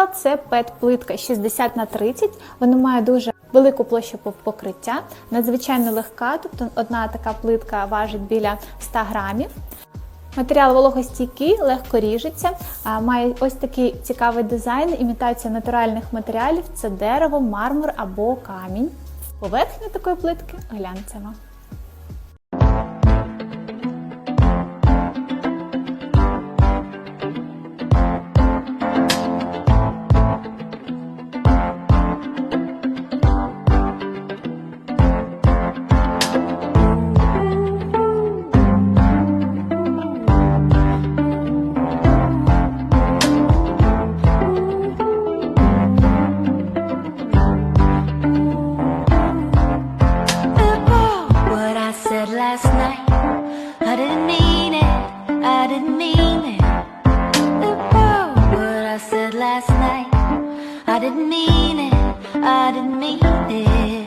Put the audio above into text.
матеріал це пет-плитка 60 на 30. Вона має дуже велику площу покриття, надзвичайно легка, тобто одна така плитка важить біля 100 грамів. Матеріал вологостійкий, легко ріжеться, має ось такий цікавий дизайн, імітація натуральних матеріалів це дерево, мармур або камінь. Поверхня такої плитки глянцева. I didn't mean it. I didn't mean it. About what I said last night. I didn't mean it. I didn't mean it.